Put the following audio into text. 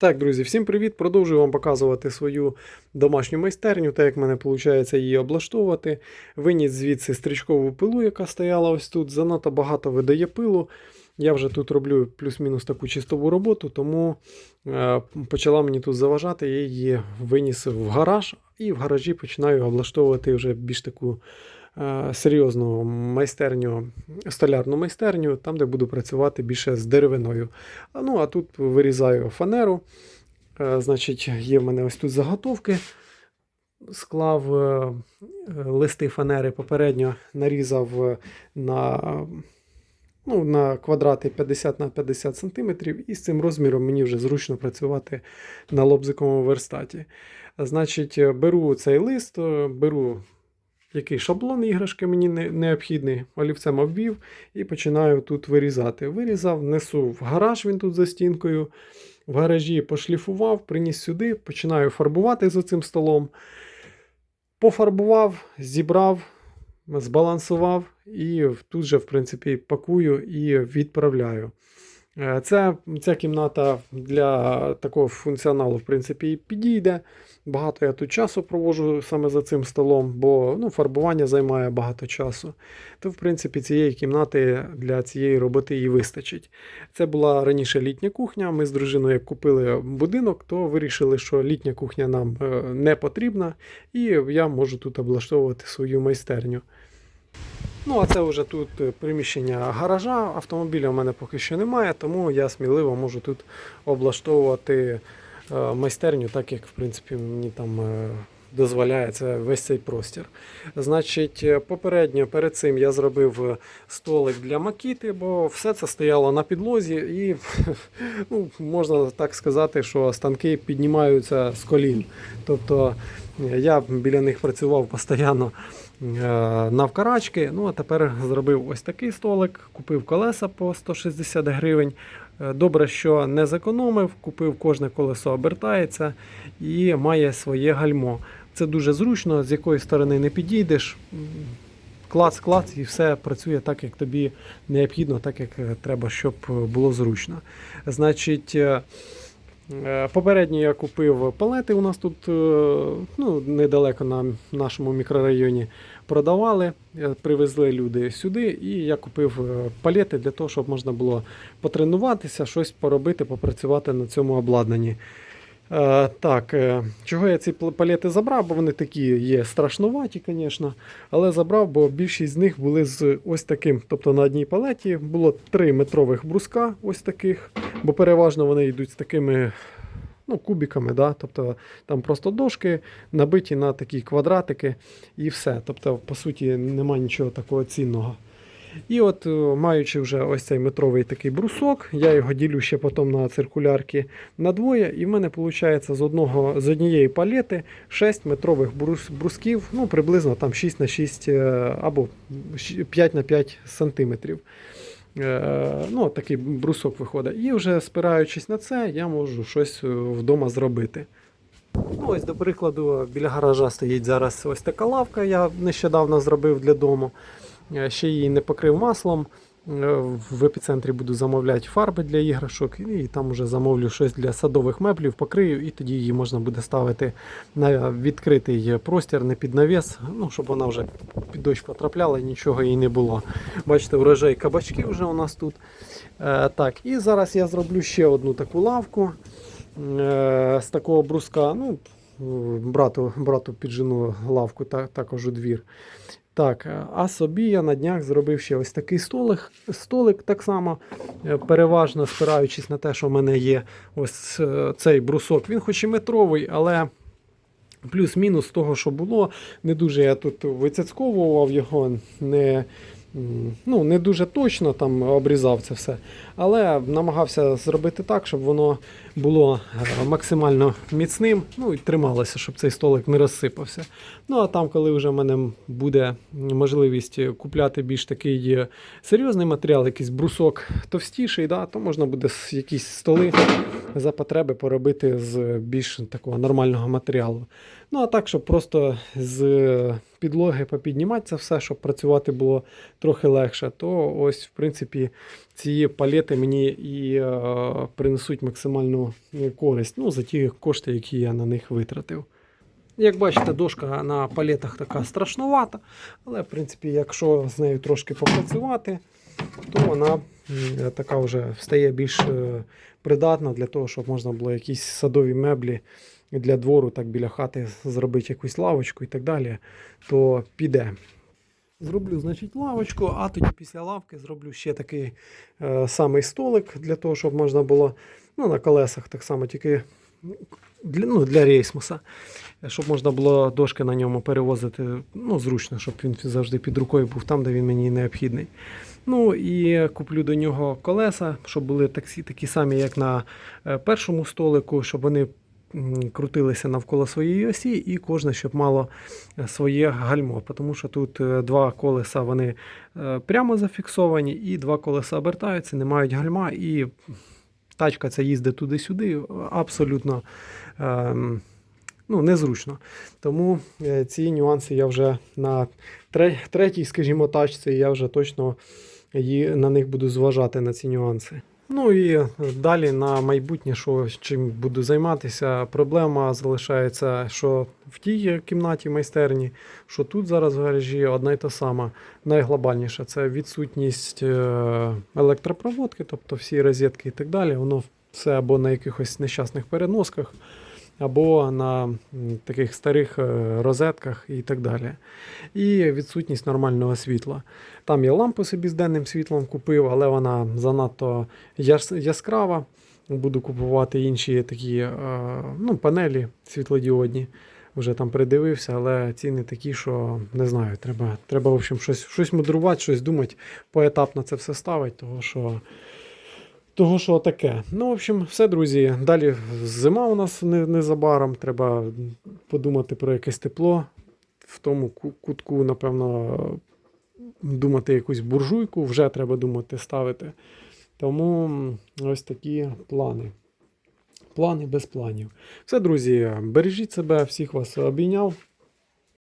Так, друзі, всім привіт! Продовжую вам показувати свою домашню майстерню, так як в мене виходить її облаштовувати. Виніс звідси стрічкову пилу, яка стояла ось тут. Занадто багато видає пилу. Я вже тут роблю плюс-мінус таку чистову роботу, тому е, почала мені тут заважати. Я її виніс в гараж і в гаражі починаю облаштовувати вже більш таку серйозну майстерню, столярну майстерню, там, де буду працювати більше з деревиною. Ну, а тут вирізаю фанеру. Е, Значить, є в мене ось тут заготовки. Склав е, е, листи фанери попередньо, нарізав е, на, ну, на квадрати 50 на 50 см, і з цим розміром мені вже зручно працювати на лобзиковому верстаті. Значить, е, беру цей лист, е, беру який шаблон іграшки мені не- необхідний, олівцем обвів і починаю тут вирізати. Вирізав, несу в гараж, він тут за стінкою. В гаражі пошліфував, приніс сюди, починаю фарбувати за цим столом. Пофарбував, зібрав, збалансував і тут же, в принципі, пакую і відправляю. Е, Це, ця кімната для такого функціоналу, в принципі, і підійде. Багато я тут часу проводжу саме за цим столом, бо ну, фарбування займає багато часу. То, в принципі, цієї кімнати для цієї роботи і вистачить. Це була раніше літня кухня. Ми з дружиною, як купили будинок, то вирішили, що літня кухня нам е, не потрібна, і я можу тут облаштовувати свою майстерню. Ну, а це вже тут е, приміщення гаража. Автомобіля в мене поки що немає, тому я сміливо можу тут облаштовувати е, майстерню, так як в принципі мені там е, дозволяє це весь цей простір. Значить, е, попередньо перед цим я зробив е, столик для макіти, бо все це стояло на підлозі, і ну, можна так сказати, що станки піднімаються з колін. Тобто е, я біля них працював постійно навкарачки. Ну а тепер зробив ось такий столик, купив колеса по 160 гривень. Добре, що не зекономив, купив кожне колесо обертається і має своє гальмо. Це дуже зручно, з якої сторони не підійдеш. Клац, клац, і все працює так, як тобі необхідно, так як треба, щоб було зручно. Значить, е, попередньо я купив палети. У нас тут е, ну, недалеко на нашому мікрорайоні продавали. Е, Привезли люди сюди, і я купив е, палети для того, щоб можна було потренуватися, щось поробити, попрацювати на цьому обладнанні. Е, так, е, чого я ці палети забрав, бо вони такі є страшнуваті, звісно. Але забрав, бо більшість з них були з ось таким. Тобто на одній палеті було 3 метрових бруска, ось таких, бо переважно вони йдуть з такими ну, кубиками. Да? Тобто там просто дошки набиті на такі квадратики і все. Тобто, по суті, немає нічого такого цінного. І от, е, маючи вже ось цей метровий такий брусок, я його ділю ще потім на циркулярки на двоє, і в мене виходить з, одного, з однієї палети 6 метрових брус, брусків, ну приблизно там 6 на 6 е, або 5 на 5 сантиметрів. Е, Ну, такий брусок виходить. І вже спираючись на це, я можу щось вдома зробити. Ну, ось, до прикладу, біля гаража стоїть зараз ось така лавка, я нещодавно зробив для дому. Е, Ще її не покрив маслом. Е, В епіцентрі буду замовляти фарби для іграшок, і там вже замовлю щось для садових меблів, покрию, і тоді її можна буде ставити на відкритий простір, не під навіс, ну, щоб вона вже під дощ потрапляла і нічого їй не було. Бачите, врожай кабачки вже у нас тут. Е, так, і зараз я зроблю ще одну таку лавку з такого бруска. Ну, брату, брату піджену лавку та, також у двір. Так, е, а собі я на днях зробив ще ось такий столик, столик так само, е, переважно спираючись на те, що в мене є ось е, цей брусок. Він хоч і метровий, але плюс-мінус того, що було. Не дуже я тут вицяцьковував його, не, ну, не дуже точно там обрізав це все. Але намагався зробити так, щоб воно було е, максимально міцним, ну і трималося, щоб цей столик не розсипався. Ну а там, коли вже в мене буде можливість купляти більш такий е, серйозний матеріал, якийсь брусок товстіший, да, то можна буде якісь столи за потреби поробити з більш такого нормального матеріалу. Ну а так, щоб просто з підлоги попіднімати це все, щоб працювати було трохи легше, то ось, в принципі, ці палети мені і е, принесуть максимальну е, користь ну, за ті кошти, які я на них витратив. Як бачите, дошка на палетах така страшнувата, але в принципі, якщо з нею трошки попрацювати, то вона така вже стає більш е, придатна для того, щоб можна було якісь садові меблі для двору, так біля хати зробити якусь лавочку і так далі, то піде. Зроблю, значить, лавочку, а тоді після лавки зроблю ще такий е, самий столик для того, щоб можна було ну, на колесах так само, тільки для, ну, для рейсмуса, щоб можна було дошки на ньому перевозити ну, зручно, щоб він завжди під рукою був там, де він мені необхідний. Ну і куплю до нього колеса, щоб були такі, такі самі, як на е, першому столику, щоб вони крутилися навколо своєї осі, і кожне, щоб мало е, своє гальмо. Тому що тут е, два колеса вони е, прямо зафіксовані, і два колеса обертаються, не мають гальма, і тачка ця їздить туди-сюди абсолютно ем, ну, незручно. Тому ці нюанси я вже на третій, скажімо, тачці, я вже точно на них буду зважати на ці нюанси. Ну і далі на майбутнє, що чим буду займатися, проблема залишається, що в тій кімнаті майстерні, що тут зараз в гаражі одна й та сама. Найглобальніше це відсутність е, електропроводки, тобто всі розетки і так далі. Воно все або на якихось нещасних переносках, або на таких старих е, розетках і так далі. І відсутність нормального світла. Там я лампу собі з денним світлом купив, але вона занадто яскрава. Буду купувати інші такі е, ну, панелі світлодіодні. Вже там придивився, але ціни такі, що не знаю, треба, треба в общем, щось, щось мудрувати, щось думати, поетапно це все ставити, того що, того, що таке. Ну, в общем, все, друзі. Далі зима у нас не- незабаром. Треба подумати про якесь тепло. В тому кутку, напевно, думати якусь буржуйку, вже треба думати ставити. Тому ось такі плани. Плани без планів. Все, друзі, бережіть себе, всіх вас обійняв.